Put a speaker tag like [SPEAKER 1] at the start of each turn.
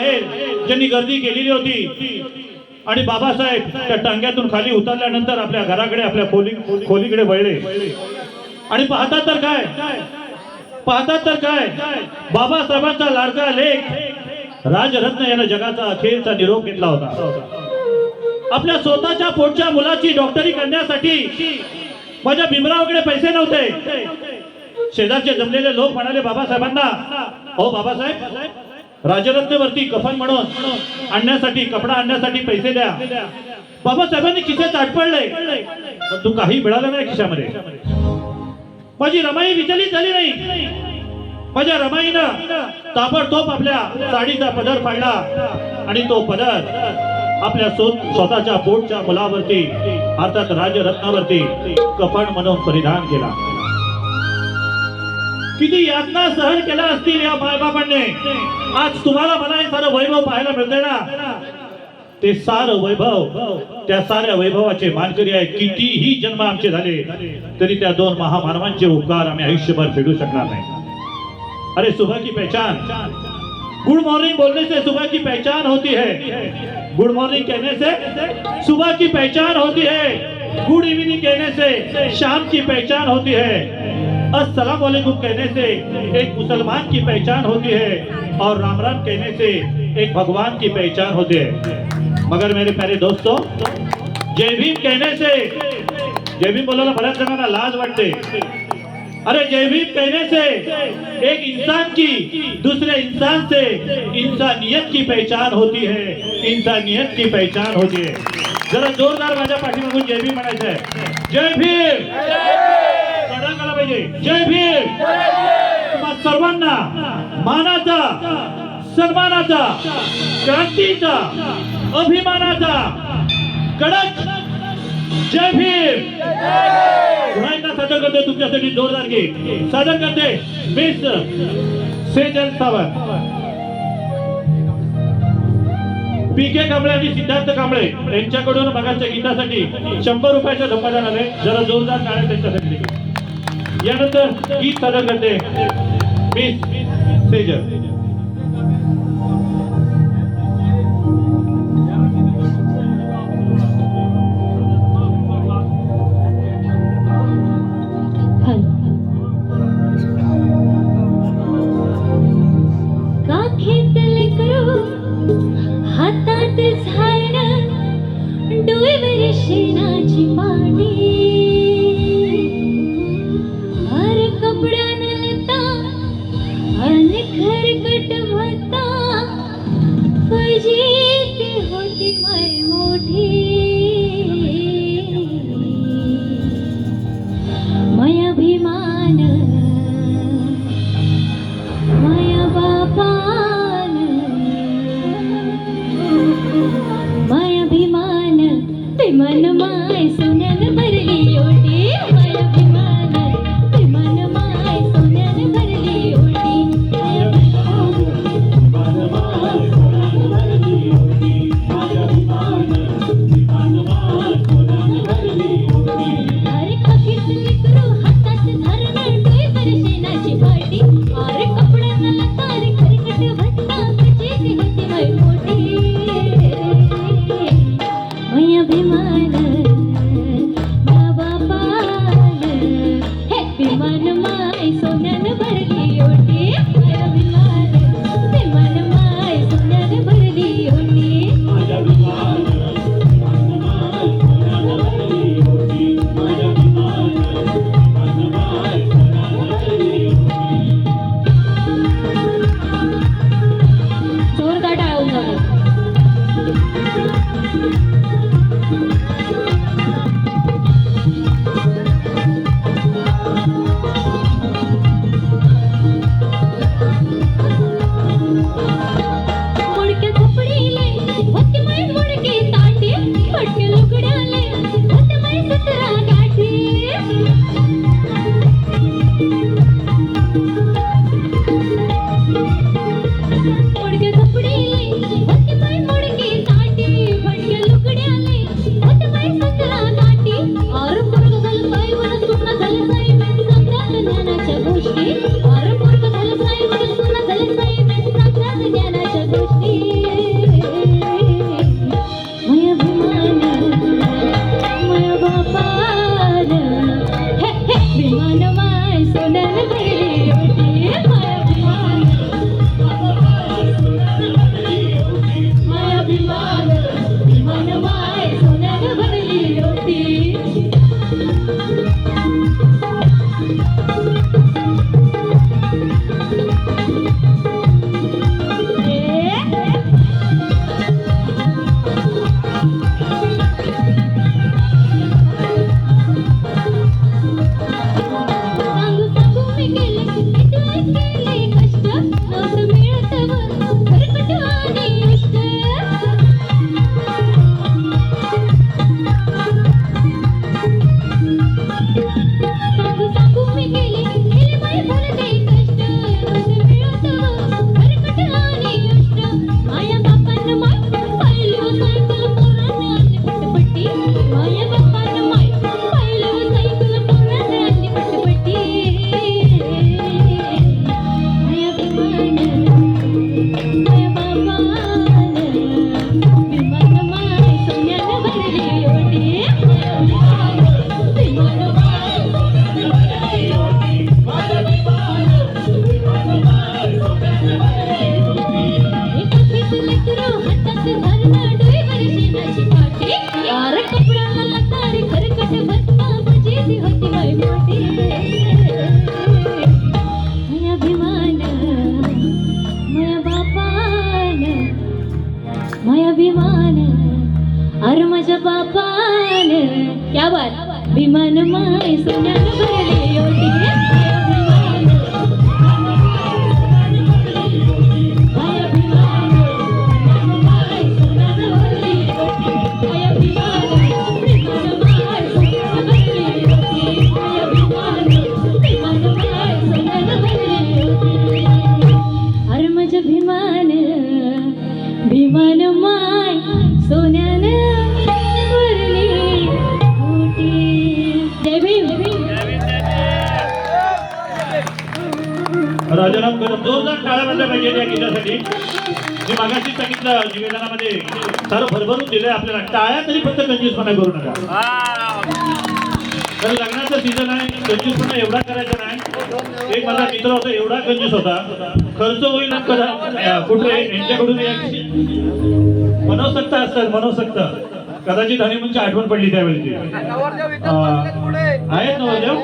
[SPEAKER 1] आहेत ज्यांनी गर्दी केलेली होती. आणि बाबासाहेब त्या टांग्यातून खाली उतरल्यानंतर आपल्या घराकडे आपल्या खोली खोलीकडे वळले. आणि पाहतात तर काय? पाहतात तर काय? बाबासाहेबांचा लाडका लेख राजरत्न यानं जगाचा अखेरचा निरोप घेतला होता. आपल्या स्वतःच्या पोटच्या मुलाची डॉक्टरी करण्यासाठी माझ्या भीमरावकडे पैसे नव्हते. शेजारचे जमलेले लोक म्हणाले बाबासाहेबांना हो बाबासाहेब. राजरत्नवरती कफन म्हणून आणण्यासाठी कपडा आणण्यासाठी पैसे द्या. बाबासाहेबांनी खिसे ताटपडले पण तू काही मिळालं नाही खिशामध्ये. माझी रमाई विचलित झाली नाही. माझ्या रमाईनं ताबडतोब आपल्या साडीचा पदर फाडला आणि तो पदर आपल्या स्वतःच्या पोटच्या मुलावरती अर्थात राजरत्नावरती कफन म्हणून परिधान केला. किती यातना सहन केला असतील या मायबापांनी आज तुम्हाला मला हे सारं वैभव पाहायला मिळते ना? ते सारं वैभव त्या साऱ्या वैभवाचे मानकरी आहे कितीही जन्म आमचे झाले तरी त्या दोन महामानवांचे उपकार आम्ही आयुष्यभर फेडू शकणार नाही. अरे सुबह की पहचान. गुड मॉर्निंग बोलने से सुबह की पहचान होती है. गुड मॉर्निंग कहने से सुबह की पहचान होती है. गुड इवनिंग कहने से शाम की पहचान होती है. अस्सलाम वालेकुम कहने से एक मुसलमान की पहचान होती है और राम राम कहने से एक भगवान की पहचान होती है। मगर मेरे प्यारे दोस्तों जय भीम कहने से जय भीम बोलायला बऱ्याच जणांना लाज वाटते अरे जय भीम कहने से एक इंसान की, दूसरे इंसान से इंसानियत की पहचान होती है। इंसानियत की पहचान होती है। जरा जोरदार माझ्या पाठीमागून जय भीम म्हणायचं जय भीम पाहिजे. जय भीम. तुम्हा सर्वांना मानाचा सन्मानाचा क्रांतीचा अभिमानाचा कडक जय भीम. पुन्हा एकदा सादर करते तुमच्यासाठी जोरदार घे सादर करते Miss Sejal Sawant. P K Kamble आणि सिद्धार्थ कांबळे यांच्याकडून मगाच्या गीतासाठी शंभर रुपयाच्या धोकादार आले जरा जोरदार टाळ्या त्यांच्यासाठी. यानंतर गीत सादर करते मिस सेजल
[SPEAKER 2] हातात झाड डोईवर शेणाची पाणी फजिती होती माय मोठी വിമാനമായി സുനനുപരളി
[SPEAKER 1] राजाराम कदम जोरदार टाळ्या वाजल्या पाहिजे या गीतासाठी. मी मागाशी सांगितलं निवेदनामध्ये सारं भरभरून दिलंय आपल्याला. टाळ्या तरी फक्त कंजूसपणा करू नका. तर लग्नाचं सीझन आहे कंजूसपणा एवढा करायचा नाही. एक माझा मित्र होता एवढा कंजूस होता. खर्च होईल ना कदा कुठे यांच्याकडून मनोसक्त असतात मनोसक्त. कदाचित हनीमूनची आठवण पडली त्यावेळी आहेत नवरदेव?